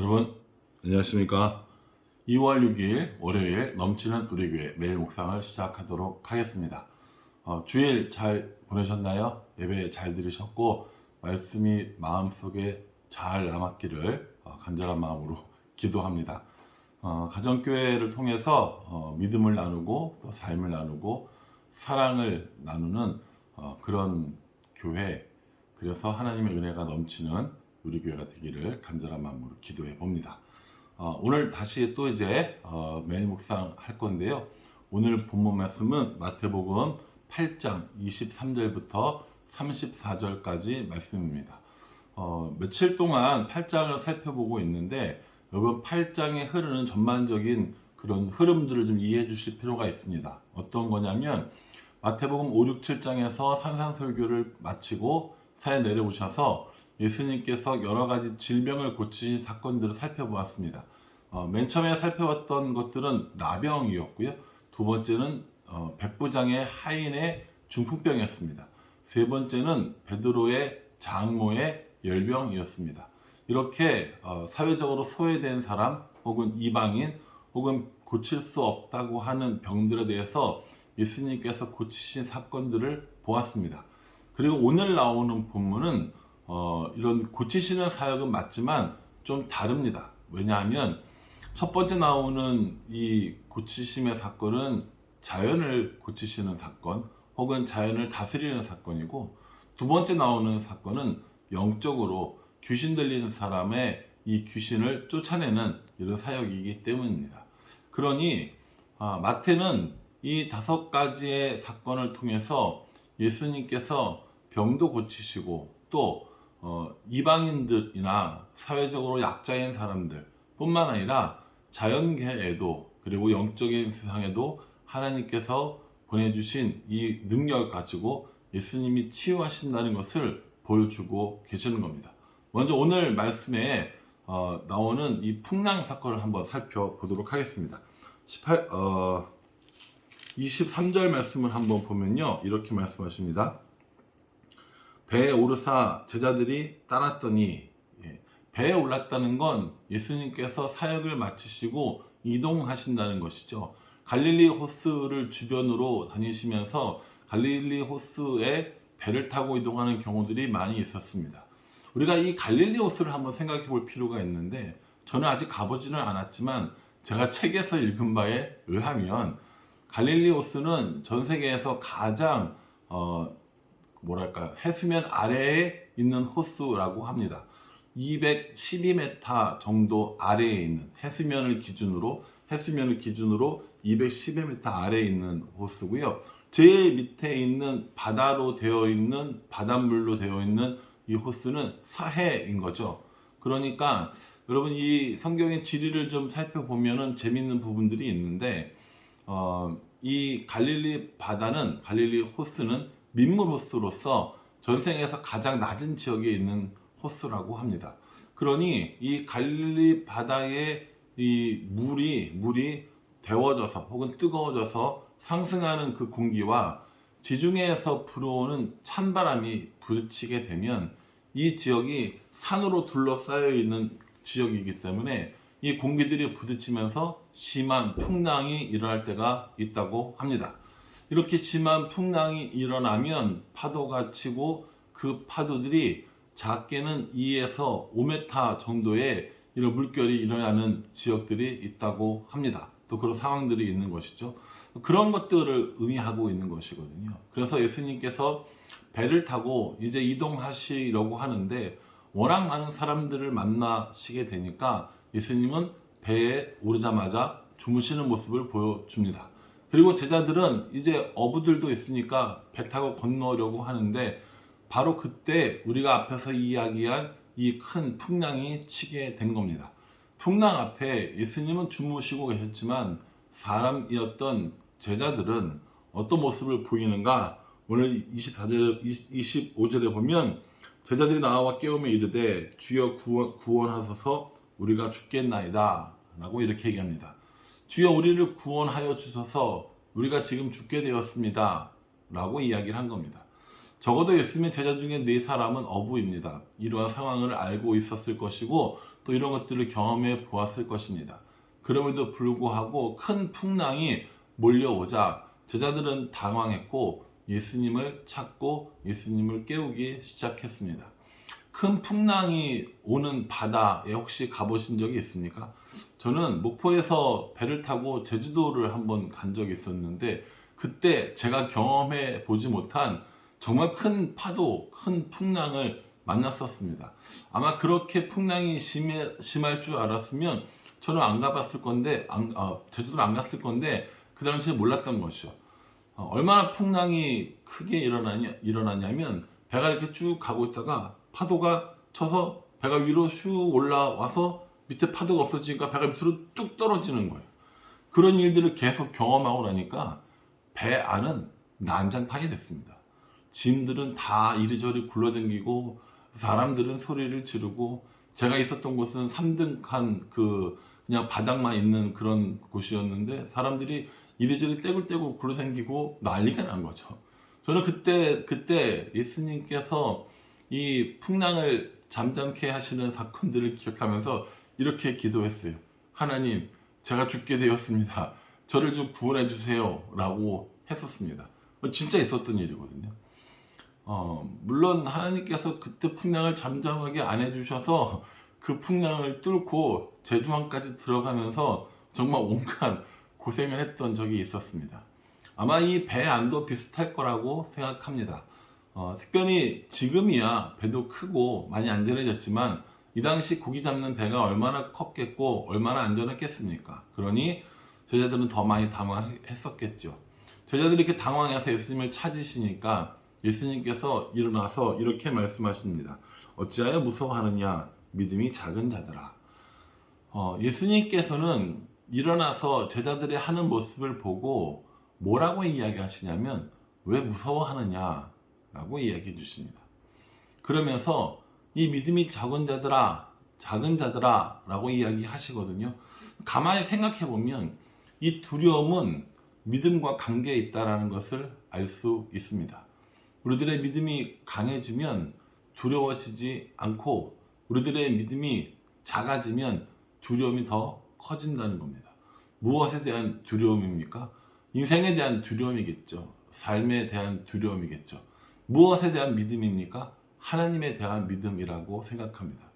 여러분 안녕하십니까? 2월 6일 월요일 넘치는 우리 교회 매일 묵상을 시작하도록 하겠습니다. 어, 주일 잘 보내셨나요? 예배 잘 들으셨고 말씀이 마음속에 잘 남았기를 어, 간절한 마음으로 기도합니다. 어, 가정교회를 통해서 어, 믿음을 나누고 또 삶을 나누고 사랑을 나누는 어, 그런 교회 그래서 하나님의 은혜가 넘치는 우리 교회가 되기를 간절한 마음으로 기도해 봅니다. 어, 오늘 다시 또 이제 어, 매일 묵상 할 건데요. 오늘 본문 말씀은 마태복음 8장 23절부터 34절까지 말씀입니다. 어, 며칠 동안 8장을 살펴보고 있는데 여러분 8장에 흐르는 전반적인 그런 흐름들을 좀 이해해 주실 필요가 있습니다. 어떤 거냐면 마태복음 5, 6, 7장에서 산상설교를 마치고 사에 내려오셔서 예수님께서 여러 가지 질병을 고치신 사건들을 살펴보았습니다. 어, 맨 처음에 살펴봤던 것들은 나병이었고요. 두 번째는 어, 백부장의 하인의 중풍병이었습니다. 세 번째는 베드로의 장모의 열병이었습니다. 이렇게 어, 사회적으로 소외된 사람 혹은 이방인 혹은 고칠 수 없다고 하는 병들에 대해서 예수님께서 고치신 사건들을 보았습니다. 그리고 오늘 나오는 본문은 어, 이런 고치시는 사역은 맞지만 좀 다릅니다. 왜냐하면 첫 번째 나오는 이 고치심의 사건은 자연을 고치시는 사건 혹은 자연을 다스리는 사건이고 두 번째 나오는 사건은 영적으로 귀신 들리는 사람의 이 귀신을 쫓아내는 이런 사역이기 때문입니다. 그러니 아, 마태는 이 다섯 가지의 사건을 통해서 예수님께서 병도 고치시고 또 어, 이방인들이나 사회적으로 약자인 사람들 뿐만 아니라 자연계에도 그리고 영적인 세상에도 하나님께서 보내주신 이 능력을 가지고 예수님이 치유하신다는 것을 보여주고 계시는 겁니다. 먼저 오늘 말씀에 어, 나오는 이 풍랑 사건을 한번 살펴보도록 하겠습니다. 18, 어, 23절 말씀을 한번 보면요. 이렇게 말씀하십니다. 배에 오르사 제자들이 따랐더니 예, 배에 올랐다는 건 예수님께서 사역을 마치시고 이동하신다는 것이죠. 갈릴리 호스를 주변으로 다니시면서 갈릴리 호스에 배를 타고 이동하는 경우들이 많이 있었습니다. 우리가 이 갈릴리 호스를 한번 생각해 볼 필요가 있는데 저는 아직 가보지는 않았지만 제가 책에서 읽은 바에 의하면 갈릴리 호스는 전 세계에서 가장 어, 뭐랄까 해수면 아래에 있는 호수라고 합니다. 212m 정도 아래에 있는 해수면을 기준으로 해수면을 기준으로 212m 아래에 있는 호수고요. 제일 밑에 있는 바다로 되어 있는 바닷물로 되어 있는 이 호수는 사해인 거죠. 그러니까 여러분 이 성경의 지리를 좀 살펴보면은 재밌는 부분들이 있는데 어, 이 갈릴리 바다는 갈릴리 호수는 민물 호수로서 전생에서 가장 낮은 지역에 있는 호수라고 합니다. 그러니 이 갈릴리 바다의 이 물이 물이 데워져서 혹은 뜨거워져서 상승하는 그 공기와 지중해에서 불어오는 찬바람이 부딪히게 되면 이 지역이 산으로 둘러싸여 있는 지역이기 때문에 이 공기들이 부딪히면서 심한 풍랑이 일어날 때가 있다고 합니다. 이렇게 심한 풍랑이 일어나면 파도가 치고 그 파도들이 작게는 2에서 5m 정도의 이런 물결이 일어나는 지역들이 있다고 합니다. 또 그런 상황들이 있는 것이죠. 그런 것들을 의미하고 있는 것이거든요. 그래서 예수님께서 배를 타고 이제 이동하시려고 하는데 워낙 많은 사람들을 만나시게 되니까 예수님은 배에 오르자마자 주무시는 모습을 보여줍니다. 그리고 제자들은 이제 어부들도 있으니까 배 타고 건너려고 하는데 바로 그때 우리가 앞에서 이야기한 이 큰 풍랑이 치게 된 겁니다. 풍랑 앞에 예수님은 주무시고 계셨지만 사람이었던 제자들은 어떤 모습을 보이는가? 오늘 24절, 25절에 보면 제자들이 나와 깨우며 이르되 주여 구원, 구원하소서 우리가 죽겠나이다. 라고 이렇게 얘기합니다. 주여 우리를 구원하여 주소서 우리가 지금 죽게 되었습니다. 라고 이야기를 한 겁니다. 적어도 예수님의 제자 중에 네 사람은 어부입니다. 이러한 상황을 알고 있었을 것이고 또 이런 것들을 경험해 보았을 것입니다. 그럼에도 불구하고 큰 풍랑이 몰려오자 제자들은 당황했고 예수님을 찾고 예수님을 깨우기 시작했습니다. 큰 풍랑이 오는 바다에 혹시 가보신 적이 있습니까? 저는 목포에서 배를 타고 제주도를 한번 간 적이 있었는데 그때 제가 경험해 보지 못한 정말 큰 파도, 큰 풍랑을 만났었습니다. 아마 그렇게 풍랑이 심해, 심할 줄 알았으면 저는 안 가봤을 건데, 안, 어, 제주도를 안 갔을 건데 그 당시에 몰랐던 것이요. 어, 얼마나 풍랑이 크게 일어나냐, 일어나냐면 배가 이렇게 쭉 가고 있다가 파도가 쳐서 배가 위로 슉 올라와서 밑에 파도가 없어지니까 배가 밑으로 뚝 떨어지는 거예요. 그런 일들을 계속 경험하고 나니까 배 안은 난장판이 됐습니다. 짐들은 다 이리저리 굴러다니고 사람들은 소리를 지르고 제가 있었던 곳은 3등칸 그 그냥 바닥만 있는 그런 곳이었는데 사람들이 이리저리 떼굴떼굴 굴러다니고 난리가 난 거죠. 저는 그때 그때 예수님께서 이 풍랑을 잠잠케 하시는 사건들을 기억하면서 이렇게 기도했어요. 하나님, 제가 죽게 되었습니다. 저를 좀 구원해 주세요. 라고 했었습니다. 진짜 있었던 일이거든요. 어, 물론 하나님께서 그때 풍랑을 잠잠하게 안 해주셔서 그 풍랑을 뚫고 제주항까지 들어가면서 정말 온갖 고생을 했던 적이 있었습니다. 아마 이 배 안도 비슷할 거라고 생각합니다. 어, 특별히 지금이야 배도 크고 많이 안전해졌지만 이 당시 고기 잡는 배가 얼마나 컸겠고 얼마나 안전했겠습니까? 그러니 제자들은 더 많이 당황했었겠죠. 제자들이 이렇게 당황해서 예수님을 찾으시니까 예수님께서 일어나서 이렇게 말씀하십니다. 어찌하여 무서워하느냐? 믿음이 작은 자들아. 어, 예수님께서는 일어나서 제자들이 하는 모습을 보고 뭐라고 이야기하시냐면 왜 무서워하느냐? 라고 이야기해 주십니다. 그러면서 이 믿음이 작은 자들아, 작은 자들아 라고 이야기하시거든요. 가만히 생각해 보면 이 두려움은 믿음과 관계에 있다라는 것을 알 수 있습니다. 우리들의 믿음이 강해지면 두려워지지 않고 우리들의 믿음이 작아지면 두려움이 더 커진다는 겁니다. 무엇에 대한 두려움입니까? 인생에 대한 두려움이겠죠. 삶에 대한 두려움이겠죠. 무엇에 대한 믿음입니까? 하나님에 대한 믿음이라고 생각합니다.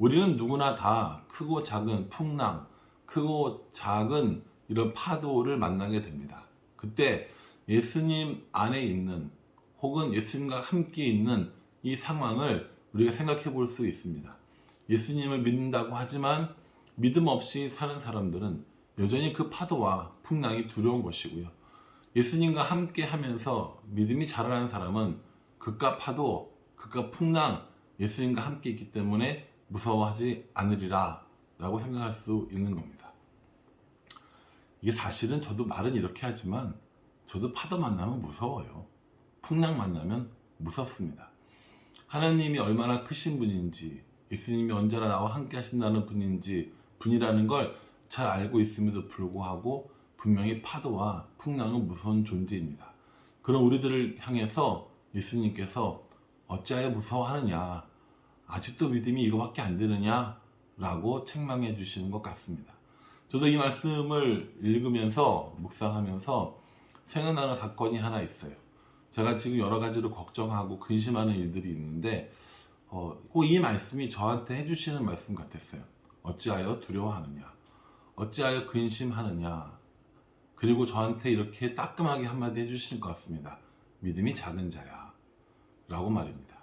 우리는 누구나 다 크고 작은 풍랑, 크고 작은 이런 파도를 만나게 됩니다. 그때 예수님 안에 있는 혹은 예수님과 함께 있는 이 상황을 우리가 생각해 볼 수 있습니다. 예수님을 믿는다고 하지만 믿음 없이 사는 사람들은 여전히 그 파도와 풍랑이 두려운 것이고요. 예수님과 함께 하면서 믿음이 자라는 사람은 그깟 파도, 그깟 풍랑, 예수님과 함께 있기 때문에 무서워하지 않으리라 라고 생각할 수 있는 겁니다. 이게 사실은 저도 말은 이렇게 하지만 저도 파도 만나면 무서워요. 풍랑 만나면 무섭습니다. 하나님이 얼마나 크신 분인지, 예수님이 언제나 나와 함께 하신다는 분인지, 분이라는 걸 잘 알고 있음에도 불구하고 분명히 파도와 풍랑은 무서운 존재입니다. 그런 우리들을 향해서 예수님께서 어찌하여 무서워하느냐, 아직도 믿음이 이거밖에 안 되느냐, 라고 책망해 주시는 것 같습니다. 저도 이 말씀을 읽으면서, 묵상하면서 생각나는 사건이 하나 있어요. 제가 지금 여러 가지로 걱정하고 근심하는 일들이 있는데, 어, 꼭이 말씀이 저한테 해주시는 말씀 같았어요. 어찌하여 두려워하느냐, 어찌하여 근심하느냐, 그리고 저한테 이렇게 따끔하게 한마디 해주시는 것 같습니다. 믿음이 작은 자야. 라고 말입니다.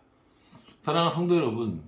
사랑하는 성도 여러분,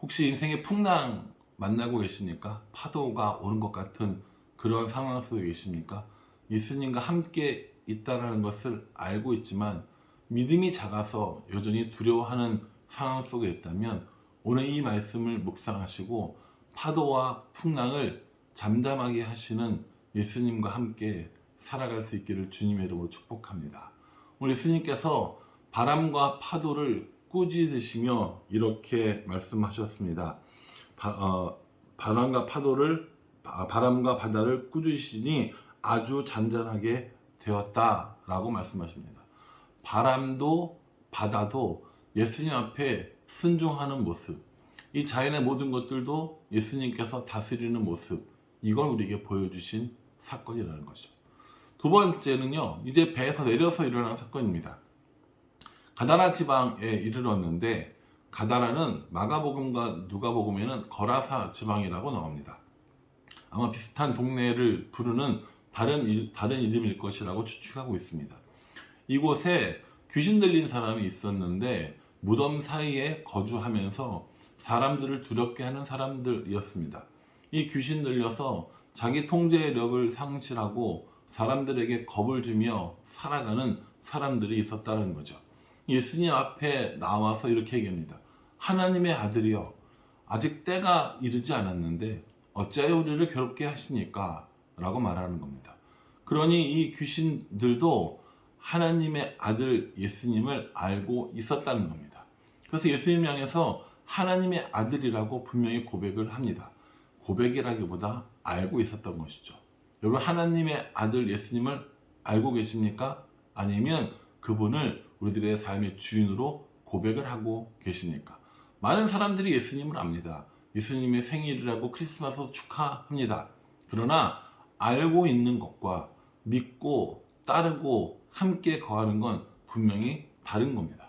혹시 인생의 풍랑 만나고 계십니까? 파도가 오는 것 같은 그런 상황 속에 계십니까? 예수님과 함께 있다는 것을 알고 있지만 믿음이 작아서 여전히 두려워하는 상황 속에 있다면 오늘 이 말씀을 묵상하시고 파도와 풍랑을 잠잠하게 하시는 예수님과 함께 살아갈 수 있기를 주님의 이름으로 축복합니다. 오늘 예수님께서 바람과 파도를 꾸짖으시며 이렇게 말씀하셨습니다. 바, 어, 바람과 파도를 바, 바람과 바다를 꾸짖으시니 아주 잔잔하게 되었다라고 말씀하십니다. 바람도 바다도 예수님 앞에 순종하는 모습, 이 자연의 모든 것들도 예수님께서 다스리는 모습, 이걸 우리에게 보여주신 사건이라는 거죠. 두 번째는요, 이제 배에서 내려서 일어난 사건입니다. 가다라 지방에 이르렀는데, 가다라는 마가복음과 누가복음에는 거라사 지방이라고 나옵니다. 아마 비슷한 동네를 부르는 다른, 일- 다른 이름일 것이라고 추측하고 있습니다. 이곳에 귀신 들린 사람이 있었는데 무덤 사이에 거주하면서 사람들을 두렵게 하는 사람들이었습니다. 이 귀신 들려서 자기 통제력을 상실하고 사람들에게 겁을 주며 살아가는 사람들이 있었다는 거죠. 예수님 앞에 나와서 이렇게 얘기합니다. 하나님의 아들이여, 아직 때가 이르지 않았는데 어찌하여 우리를 괴롭게 하십니까? 라고 말하는 겁니다. 그러니 이 귀신들도 하나님의 아들 예수님을 알고 있었다는 겁니다. 그래서 예수님 향해서 하나님의 아들이라고 분명히 고백을 합니다. 고백이라기보다 알고 있었던 것이죠. 여러분 하나님의 아들 예수님을 알고 계십니까? 아니면 그분을 우리들의 삶의 주인으로 고백을 하고 계십니까? 많은 사람들이 예수님을 압니다. 예수님의 생일이라고 크리스마스 축하합니다. 그러나 알고 있는 것과 믿고 따르고 함께 거하는 건 분명히 다른 겁니다.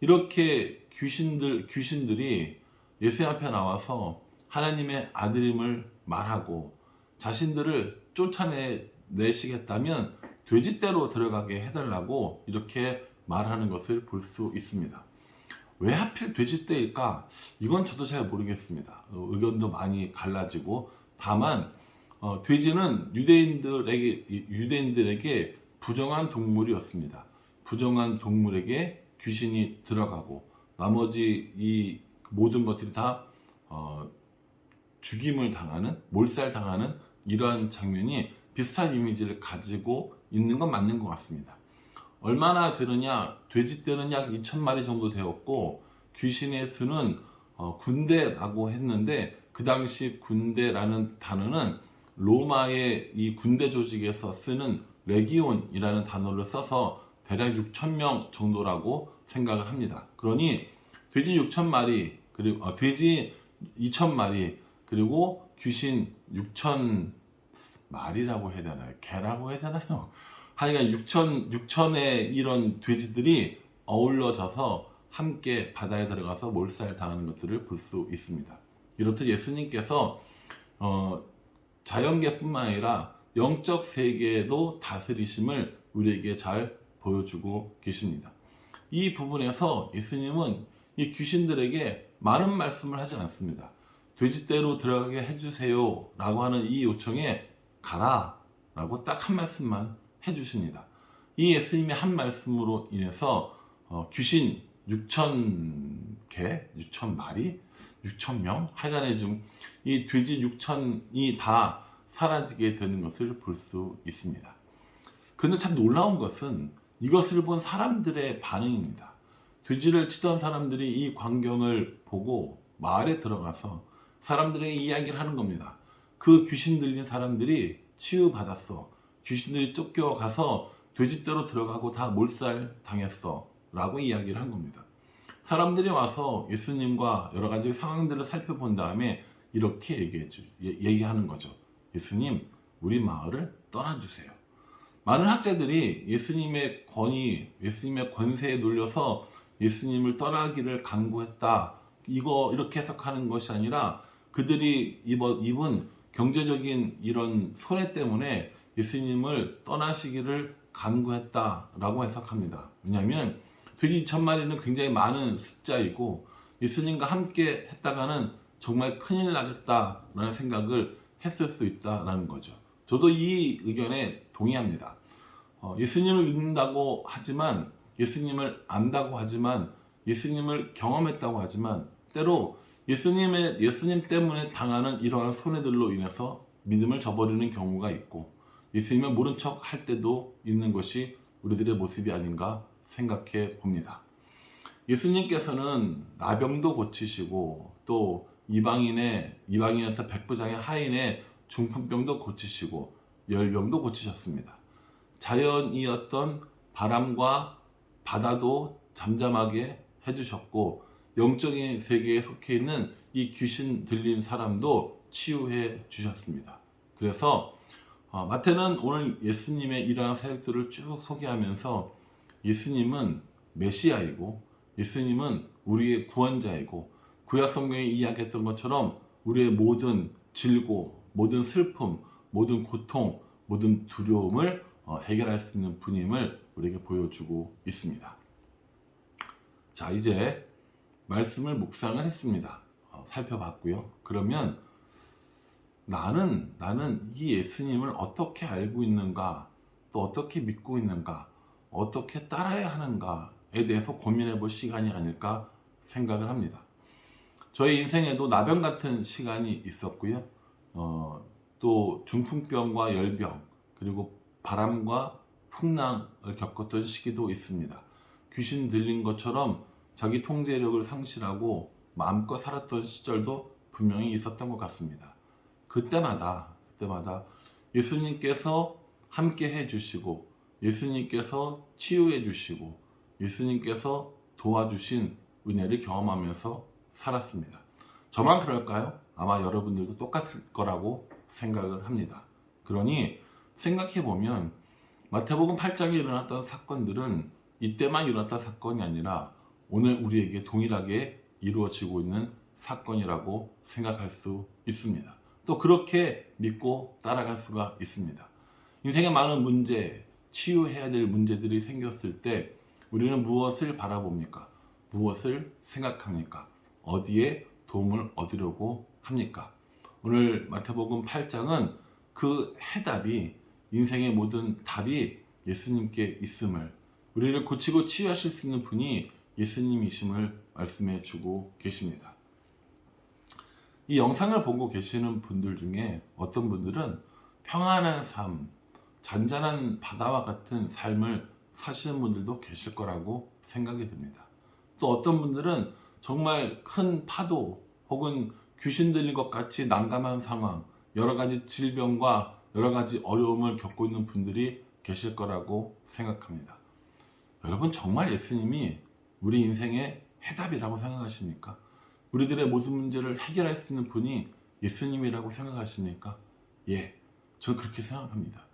이렇게 귀신들 귀신들이 예수 앞에 나와서 하나님의 아들임을 말하고 자신들을 쫓아내 내시겠다면 돼지떼로 들어가게 해달라고 이렇게 말하는 것을 볼 수 있습니다. 왜 하필 돼지떼일까? 이건 저도 잘 모르겠습니다. 어, 의견도 많이 갈라지고 다만 어, 돼지는 유대인들에게 유대인들에게 부정한 동물이었습니다. 부정한 동물에게 귀신이 들어가고 나머지 이 모든 것들이 다 어, 죽임을 당하는 몰살 당하는 이러한 장면이 비슷한 이미지를 가지고 있는 건 맞는 것 같습니다. 얼마나 되느냐? 돼지 떼는 약 2천 마리 정도 되었고 귀신의 수는 어, 군대라고 했는데 그 당시 군대라는 단어는 로마의 이 군대 조직에서 쓰는 레기온이라는 단어를 써서 대략 6천 명 정도라고 생각을 합니다. 그러니 돼지 6천 마리 그리고 어, 돼지 2천 마리 그리고 귀신 6천 마리라고 해야 되나요? 개라고 해야 되나요? 하여간 6천 6천의 이런 돼지들이 어울러져서 함께 바다에 들어가서 몰살 당하는 것들을 볼 수 있습니다. 이렇듯 예수님께서 어, 자연계뿐만 아니라 영적 세계도 다스리심을 우리에게 잘 보여주고 계십니다. 이 부분에서 예수님은 이 귀신들에게 많은 말씀을 하지 않습니다. 돼지떼로 들어가게 해주세요 라고 하는 이 요청에 가라 라고 딱 한 말씀만 해주십니다. 이 예수님의 한 말씀으로 인해서 어, 귀신 6천 개, 6천 마리, 6천 명 하여간에 좀 이 돼지 6천이 다 사라지게 되는 것을 볼 수 있습니다. 근데 참 놀라운 것은 이것을 본 사람들의 반응입니다. 돼지를 치던 사람들이 이 광경을 보고 마을에 들어가서 사람들에게 이야기를 하는 겁니다. 그 귀신 들린 사람들이 치유받았어. 귀신들이 쫓겨가서 돼지떼로 들어가고 다 몰살 당했어. 라고 이야기를 한 겁니다. 사람들이 와서 예수님과 여러 가지 상황들을 살펴본 다음에 이렇게 얘기해주, 예- 얘기하는 거죠. 예수님, 우리 마을을 떠나주세요. 많은 학자들이 예수님의 권위, 예수님의 권세에 놀려서 예수님을 떠나기를 강구했다. 이거 이렇게 해석하는 것이 아니라 그들이 입어- 입은 경제적인 이런 손해 때문에 예수님을 떠나시기를 간구했다라고 해석합니다. 왜냐하면 돼지 2천 마리는 굉장히 많은 숫자이고 예수님과 함께 했다가는 정말 큰일 나겠다라는 생각을 했을 수 있다라는 거죠. 저도 이 의견에 동의합니다. 어, 예수님을 믿는다고 하지만 예수님을 안다고 하지만 예수님을 경험했다고 하지만 때로 예수님의 예수님 때문에 당하는 이러한 손해들로 인해서 믿음을 저버리는 경우가 있고 예수님을 모른 척 할 때도 있는 것이 우리들의 모습이 아닌가 생각해 봅니다. 예수님께서는 나병도 고치시고 또 이방인의 이방인한테 백부장의 하인의 중풍병도 고치시고 열병도 고치셨습니다. 자연이었던 바람과 바다도 잠잠하게 해주셨고 영적인 세계에 속해 있는 이 귀신 들린 사람도 치유해 주셨습니다. 그래서 어, 마태는 오늘 예수님의 일어난 사역들을 쭉 소개하면서 예수님은 메시아이고 예수님은 우리의 구원자이고 구약 성경에 이야기했던 것처럼 우리의 모든 질고 모든 슬픔 모든 고통 모든 두려움을 어, 해결할 수 있는 분임을 우리에게 보여주고 있습니다. 자 이제 말씀을 묵상을 했습니다. 어, 살펴봤고요. 그러면 나는 나는 이 예수님을 어떻게 알고 있는가, 또 어떻게 믿고 있는가, 어떻게 따라야 하는가에 대해서 고민해 볼 시간이 아닐까 생각을 합니다. 저의 인생에도 나병 같은 시간이 있었고요. 어, 또 중풍병과 열병, 그리고 바람과 풍랑을 겪었던 시기도 있습니다. 귀신 들린 것처럼 자기 통제력을 상실하고 마음껏 살았던 시절도 분명히 있었던 것 같습니다. 그때마다 그때마다 예수님께서 함께 해주시고 예수님께서 치유해 주시고 예수님께서 도와주신 은혜를 경험하면서 살았습니다. 저만 그럴까요? 아마 여러분들도 똑같을 거라고 생각을 합니다. 그러니 생각해 보면 마태복음 8장에 일어났던 사건들은 이때만 일어났던 사건이 아니라 오늘 우리에게 동일하게 이루어지고 있는 사건이라고 생각할 수 있습니다. 또 그렇게 믿고 따라갈 수가 있습니다. 인생의 많은 문제, 치유해야 될 문제들이 생겼을 때 우리는 무엇을 바라봅니까? 무엇을 생각합니까? 어디에 도움을 얻으려고 합니까? 오늘 마태복음 8장은 그 해답이 인생의 모든 답이 예수님께 있음을 우리를 고치고 치유하실 수 있는 분이 예수님이심을 말씀해 주고 계십니다. 이 영상을 보고 계시는 분들 중에 어떤 분들은 평안한 삶, 잔잔한 바다와 같은 삶을 사시는 분들도 계실 거라고 생각이 듭니다. 또 어떤 분들은 정말 큰 파도 혹은 귀신 들린 것 같이 난감한 상황, 여러 가지 질병과 여러 가지 어려움을 겪고 있는 분들이 계실 거라고 생각합니다. 여러분 정말 예수님이 우리 인생의 해답이라고 생각하십니까? 우리들의 모든 문제를 해결할 수 있는 분이 예수님이라고 생각하십니까? 예, 저는 그렇게 생각합니다.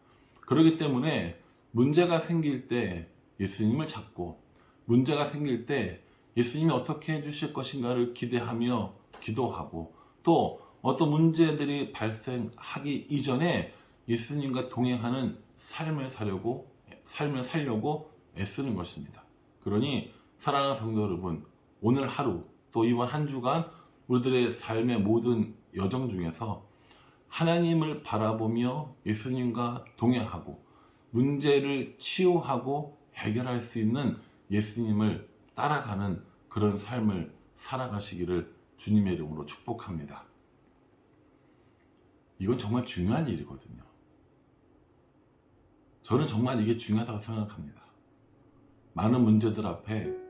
그렇기 때문에 문제가 생길 때 예수님을 찾고 문제가 생길 때 예수님이 어떻게 해주실 것인가를 기대하며 기도하고 또 어떤 문제들이 발생하기 이전에 예수님과 동행하는 삶을 살려고 삶을 살려고 애쓰는 것입니다. 그러니 사랑하는 성도 여러분, 오늘 하루 또 이번 한 주간 우리들의 삶의 모든 여정 중에서 하나님을 바라보며 예수님과 동행하고 문제를 치유하고 해결할 수 있는 예수님을 따라가는 그런 삶을 살아가시기를 주님의 이름으로 축복합니다. 이건 정말 중요한 일이거든요. 저는 정말 이게 중요하다고 생각합니다. 많은 문제들 앞에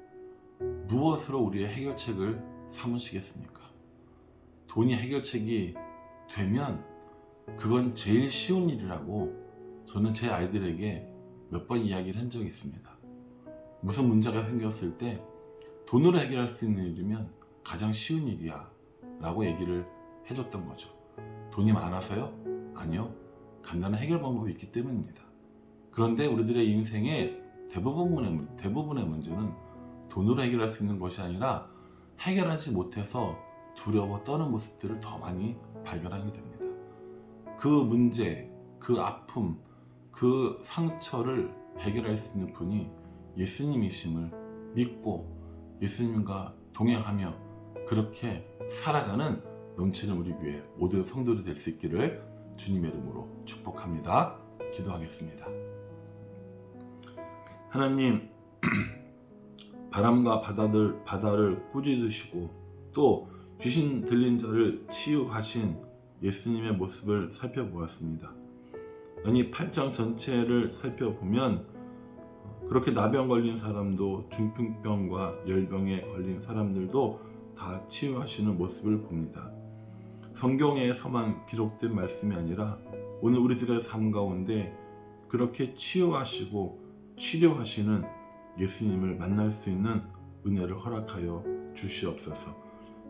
무엇으로 우리의 해결책을 삼으시겠습니까? 돈이 해결책이 되면 그건 제일 쉬운 일이라고 저는 제 아이들에게 몇 번 이야기를 한 적이 있습니다. 무슨 문제가 생겼을 때 돈으로 해결할 수 있는 일이면 가장 쉬운 일이야 라고 얘기를 해줬던 거죠. 돈이 많아서요? 아니요. 간단한 해결 방법이 있기 때문입니다. 그런데 우리들의 인생의 대부분의, 대부분의 문제는 돈으로 해결할 수 있는 것이 아니라 해결하지 못해서 두려워 떠는 모습들을 더 많이 발견하게 됩니다. 그 문제, 그 아픔, 그 상처를 해결할 수 있는 분이 예수님이심을 믿고 예수님과 동행하며 그렇게 살아가는 넘치는 우리 교회 모든 성도들이 될 수 있기를 주님의 이름으로 축복합니다. 기도하겠습니다. 하나님, 바람과 바다들, 바다를 꾸짖으시고 또 귀신 들린 자를 치유하신 예수님의 모습을 살펴보았습니다. 아니 8장 전체를 살펴보면 그렇게 나병 걸린 사람도 중풍병과 열병에 걸린 사람들도 다 치유하시는 모습을 봅니다. 성경에서만 기록된 말씀이 아니라 오늘 우리들의 삶 가운데 그렇게 치유하시고 치료하시는 예수님을 만날 수 있는 은혜를 허락하여 주시옵소서.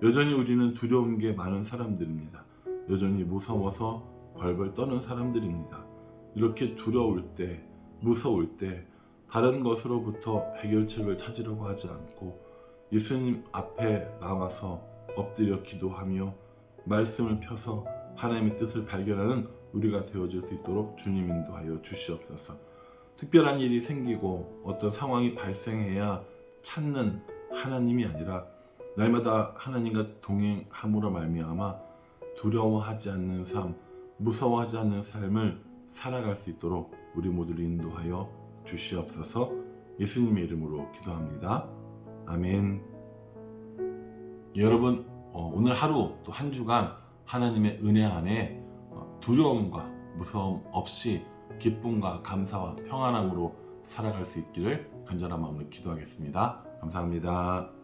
여전히 우리는 두려운 게 많은 사람들입니다. 여전히 무서워서 벌벌 떠는 사람들입니다. 이렇게 두려울 때, 무서울 때 다른 것으로부터 해결책을 찾으려고 하지 않고 예수님 앞에 나와서 엎드려 기도하며 말씀을 펴서 하나님의 뜻을 발견하는 우리가 되어질 수 있도록 주님 인도하여 주시옵소서. 특별한 일이 생기고 어떤 상황이 발생해야 찾는 하나님이 아니라 날마다 하나님과 동행함으로 말미암아 두려워하지 않는 삶, 무서워하지 않는 삶을 살아갈 수 있도록 우리 모두를 인도하여 주시옵소서. 예수님의 이름으로 기도합니다. 아멘. 여러분 어, 오늘 하루 또 한 주간 하나님의 은혜 안에 어, 두려움과 무서움 없이 기쁨과 감사와 평안함으로 살아갈 수 있기를 간절한 마음으로 기도하겠습니다. 감사합니다.